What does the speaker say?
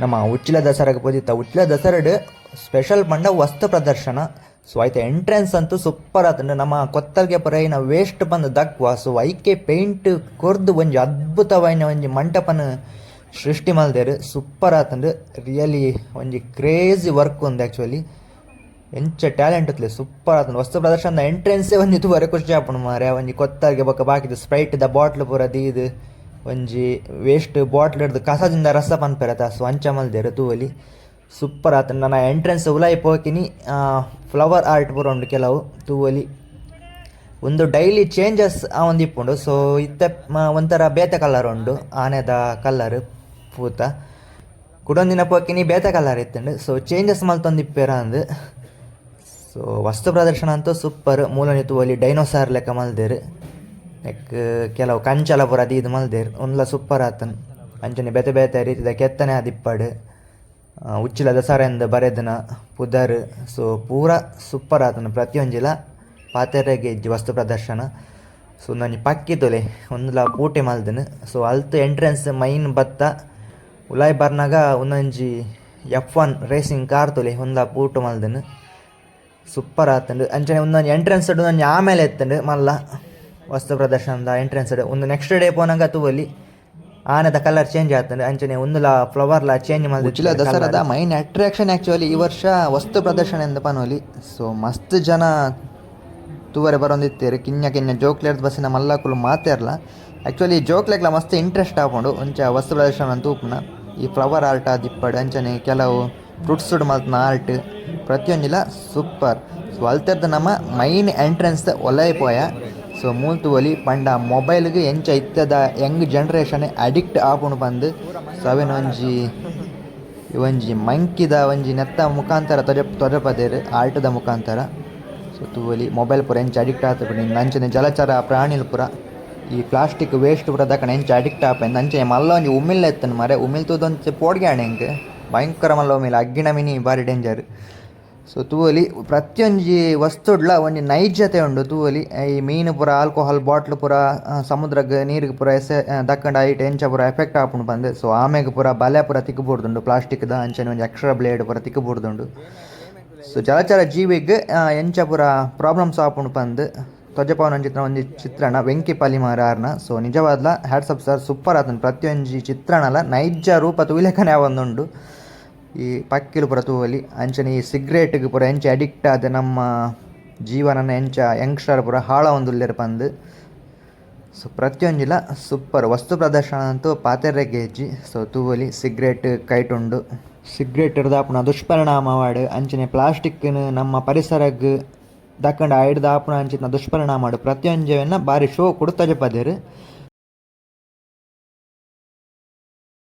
ನಮ್ಮ ಉಚ್ಚಿಲ ದಸರಾಗೆ ಪೋದಿತ್ತ ಉಚ್ಚಿಲ ದಸರಡ್ ಸ್ಪೆಷಲ್ ಪಂಡ ವಸ್ತು ಪ್ರದರ್ಶನ. ಸೊ ಆಯ್ತು ಎಂಟ್ರೆನ್ಸ್ ಅಂತೂ ಸೂಪರ್ ಆತಂಡು. ನಮ್ಮ ಕೊತ್ತಲ್ಗೆ ಪುರೈನ ವೇಸ್ಟ್ ಬಂದ ದಕ್ವ. ಸೊ ಐಕೆ ಪೇಂಟ್ ಕೊರ್ದು ಒಂಜಿ ಅದ್ಭುತವಾಯಿನ ಒಂಜಿ ಮಂಟಪನ ಸೃಷ್ಟಿ ಮಲ್ದೇರು. ಸೂಪರ್ ಆತಂಡು. ರಿಯಲಿ ಒಂಜಿ ಕ್ರೇಜಿ ವರ್ಕ್ ಒಂದು ಆ್ಯಕ್ಚುಲಿ ಎಂಚ ಟ್ಯಾಲೆಂಟ್ ಇತ್ತು ಸೂಪರ್ ಆತಂಡು. ವಸ್ತು ಪ್ರದರ್ಶನದ ಎಂಟ್ರೆನ್ಸೇ ಒಂದು ಇದು ವರೆ ಖುಷಿ ಆಪಣ ಮಾರೆ ಒಂಜಿ ಕೊತ್ತಲ್ಗೆ ಬೊಕ್ಕ ಬಾಕಿದ ಸ್ಪ್ರೈಟ್ ದ ಬಾಟ್ಲ್ ಪೂರ ದೀದ್. ಒಂಜಿ ವೇಸ್ಟ್ ಬಾಟ್ಲ್ ಹಿಡ್ದು ಕಸದಿಂದ ರಸ ಪನ್ಪೆರತ ಸೊ ಅಂಚ ಮಲ್ದೇರು ತೂವಲಿ ಸೂಪರ್ ಆತ. ನನ್ನ ಎಂಟ್ರೆನ್ಸ್ ಉಲಾಯಿ ಪೋಕಿನಿ ಫ್ಲವರ್ ಆರ್ಟ್ ಪೂರ ಉಂಡು ಕೆಲವು ತೂವಲಿ ಒಂದು ಡೈಲಿ ಚೇಂಜಸ್ ಆ ಒಂದು ಇಪ್ಪುಂಡು. ಸೊ ಇತ್ತೆ ಒಂಥರ ಬೇತೆ ಕಲರ್ ಉಂಡು, ಆನೆದ ಕಲರ್ ಪೂತ. ಕುಡೊಂದಿನ ಪೋಕಿನಿ ಬೇತೆ ಕಲರ್ ಇತ್ತುಂಡು. ಸೊ ಚೇಂಜಸ್ ಮಲ್ತೊಂದು ಇಪ್ಪೇರ ಅಂದು. ಸೊ ವಸ್ತು ಪ್ರದರ್ಶನ ಅಂತೂ ಸೂಪರ್ ಮೂಲನಿ ತೂವಲಿ ಡೈನೋಸಾರ್ ಲೆಕ್ಕ ಮಲ್ದೇರು. ನೆಕ್, ಕೆಲವು ಕಂಚಲಪುರ ಅದು ಇದು ಮಲ್ದೇರ್, ಒಂದ್ಲ ಸೂಪರ್ ಆತನ್. ಅಂಚನೆ ಬೇತೆ ಬೇತೆ ರೀತಿದ ಕೆತ್ತನೆ ಆದಿಪ್ಪಡ್ ಉಚ್ಚಿಲ ದಸರೆಂದು ಬರೆದನ ಪುದರ್. ಸೊ, ಪೂರ ಸೂಪರ್ ಆತನ ಪ್ರತಿಯೊಂಜಿಲ ಪಾತೆರೆಗೆ ಇಜ್ಜಿ ವಸ್ತು ಪ್ರದರ್ಶನ. ಸೊ, ನಾನು ಪಕ್ಕಿತೊಲೆ ಒಂದ್ಲ ಪೂಟೆ ಮಲ್ದನು. ಸೊ, ಅಲ್ತು ಎಂಟ್ರೆನ್ಸ್ ಮೈನ್ ಬತ್ತ ಉಲಾಯ್ ಬರ್ನಾಗ ಒಂದೊಂಜಿ ಎಫ್ ಒನ್ ರೇಸಿಂಗ್ ಕಾರ್ ತೊಲೆ, ಒಂದ್ಲ ಪೂಟು ಮಲ್ದನು. ಸೂಪರ್ ಆತಂಡು ಅಂಚನೆ ಒಂದೊಂದು ಎಂಟ್ರೆನ್ಸ್ ಒಂದೊಂದು ಆಮೇಲೆ ಎತ್ತಂಡು, ಮಲ್ಲ. ವಸ್ತು ಪ್ರದರ್ಶನದ ಎಂಟ್ರೆನ್ಸ್ ಒಂದು ನೆಕ್ಸ್ಟ್ ಡೇ ಪೋನಂಗ ತೂವಲ್ಲಿ ಆನೆದ ಕಲರ್ ಚೇಂಜ್ ಆಗ್ತದೆ. ಅಂಚನೆ ಒಂದುಲ ಫ್ಲವರ್ ಲ ಚೇಂಜ್ ಮಾಡಿಲ್ಲ ದಸರಾದ ಮೈನ್ ಅಟ್ರಾಕ್ಷನ್ ಆ್ಯಕ್ಚುಲಿ ಈ ವರ್ಷ ವಸ್ತು ಪ್ರದರ್ಶನ ಎಂದು ಪನೋಲಿ. ಸೊ ಮಸ್ತ್ ಜನ ತೂವರೆ ಬರೋಂದಿತ್ತೇರು. ಕಿನ್ನ ಕಿನ್ಯ ಜೋಕ್ಲೆರ್ದು ಬಸ್ಸಿನ ಮಲ್ಲಕುಲು ಮಾತೇರ್ಲ ಆ್ಯಕ್ಚುಲಿ ಜೋಕ್ಲೆಗ್ಲ ಮಸ್ತ್ ಇಂಟ್ರೆಸ್ಟ್ ಹಾಕೊಂಡು ಒಂಚ ವಸ್ತು ಪ್ರದರ್ಶನ ಅಂತ ಉಪ್ಪುನ ಈ ಫ್ಲವರ್ ಆರ್ಟ್ ದಿಪ್ಪಡು ಅಂಚನೆ ಕೆಲವು ಫ್ರೂಟ್ಸ್ ಮಲ್ತನ ಆರ್ಟ್ ಪ್ರತಿಯೊಂದಿಲ್ಲ. ಸೂಪರ್ ಸೊ ಅಲ್ತರ್ದ ನಮ್ಮ ಮೈನ್ ಎಂಟ್ರೆನ್ಸ್ ಒಲೈ ಪೋಯ ಸೊ ಮೂಲ್ತು ಒಲಿ ಪಂಡ ಮೊಬೈಲ್ಗೆ ಎಂಚ ಇತ್ತದ, ಯಂಗ್ ಜನ್ರೇಷನ್ ಅಡಿಕ್ಟ್ ಆಪುಂಡು ಬಂದು. ಸವೆನ್ ಒಂಜಿ ಒಂಜಿ ಮಂಕಿದ, ಒಂಜಿ ನೆತ್ತ ಮುಖಾಂತರ ತೊಜ, ತೊಜಪದೇರು ಆಲ್ಟದ ಮುಖಾಂತರ. ಸೊ ತೂವಲಿ ಮೊಬೈಲ್ ಪೂರ ಎಂಚ ಅಡಿಕ್ಟ್ ಆಗ್ತದೆ ನಂಚಿನ ಜಲಚರ ಪ್ರಾಣಿಲ್ ಪೂರ ಈ ಪ್ಲಾಸ್ಟಿಕ್ ವೇಸ್ಟ್ ಪೂರ ದಕ್ಕ ಎಂಚ ಅಡಿಕ್ಟ್ ಆಪಂದು ನಂಚೆ ಮಲ್ಲ ಒಂಜಿ ಉಮಿಲ್ ಎತ್ತನ ಮರೆ. ಉಮಿಲ್ ತೂದೊಂಚೆ ಆಣೆ ಹೆಂಗೆ? ಭಯಂಕರ ಮಲ್ಲ ಉಮಿಲ್. ಅಗ್ಗಿನ ಮಿನಿ ಭಾರಿ ಡೇಂಜರ್ ಸೊ ತೂವಲಿ, ಪ್ರತಿಯೊಂಜಿ ವಸ್ತುಡ್ಲ ಒಂಜಿ ನೈಜತೆ ಉಂಡು ತೂವಲಿ. ಈ ಮೀನು ಪೂರ ಆಲ್ಕೋಹಾಲ್ ಬಾಟ್ಲ್ ಪೂರ ಸಮುದ್ರಗ್, ನೀರಿಗೆ ಪೂರ, ಎಸೆ ದಕ್ಕಂಡ ಐಟ್ ಎಂಚ ಪೂರ ಎಫೆಕ್ಟ್ ಆಪುಂಡು ಬಂದೆ ಸೊ ಆಮೆಗ್ ಪೂರ, ಬಲೆ ಪೂರ ತಿಕ್ಕಬೂಡ್ದುಂಡು ಪ್ಲಾಸ್ಟಿಕ್ದ ಅಂಚನೆ ಒಂಜಿ ಎಕ್ಸ್ಟ್ರಾ ಬ್ಲೇಡ್ ಪೂರ ತಿಕ್ಕಬೂಡ್ದುಂಡು ಸೊ ಜಲಚರ ಜೀವಿಗೆ ಎಂಚ ಪೂರ ಪ್ರಾಬ್ಲಮ್ಸ್ ಆಪುಂಡು ಬಂದು ಚಿತ್ರ ಒಂಜಿ ಚಿತ್ರಣ, ವೆಂಕಿ ಪಲಿಮಾರಾರ್ನ. ಸೊ ನಿಜವಾದ್ಲ ಹ್ಯಾಟ್ಸಪ್ ಸರ್ ಸೂಪರ್ ಆತನ ಪ್ರತಿಯೊಂಜಿ ಚಿತ್ರಣಲ ನೈಜ ರೂಪ ತುಯಿಲೆಕನೆ ಒಂದುಂಡು ಈ ಪಕ್ಕಿಲು ಪೂರ ತೂವಲಿ ಅಂಚನೆ ಈ ಸಿಗ್ರೇಟ್ಗ್ ಪೂರ ಎಂಚ ಅಡಿಕ್ಟ್ ಆದ ನಮ್ಮ ಜೀವನನ ಎಂಚ ಯಂಗ್ಸ್ಟರ್ ಪೂರ ಹಾಳ ಒಂದುಲ್ಲೆರ್ ಪಂದ್. ಸೊ ಪ್ರತಿಯೊಂಜಿಲ ಸೂಪರ್ ವಸ್ತು ಪ್ರದರ್ಶನ ಅಂತೂ ಪಾತೆರೆಗೆ ಗೇಜಿ ಸೊ ತೂವಲಿ ಸಿಗ್ರೇಟ್ ಕೈಟುಂಡು. ಸಿಗ್ರೇಟ್ ದಾಪುನ ದುಷ್ಪರಿಣಾಮ ಮಾಡು ಅಂಚನೆ ಪ್ಲಾಸ್ಟಿಕ್ನ ನಮ್ಮ ಪರಿಸರಗ್ ದಕ್ಕಂಡ ಐಡ್ ದಾಪುನ ಅಂಚಿನ ದುಷ್ಪರಿಣಾಮ ಮಾಡು ಪ್ರತಿಯೊಂಜವೆನ್ನ ಬಾರಿ ಶೋ ಕೊಡ್ತಜೆ ಪದೇರು.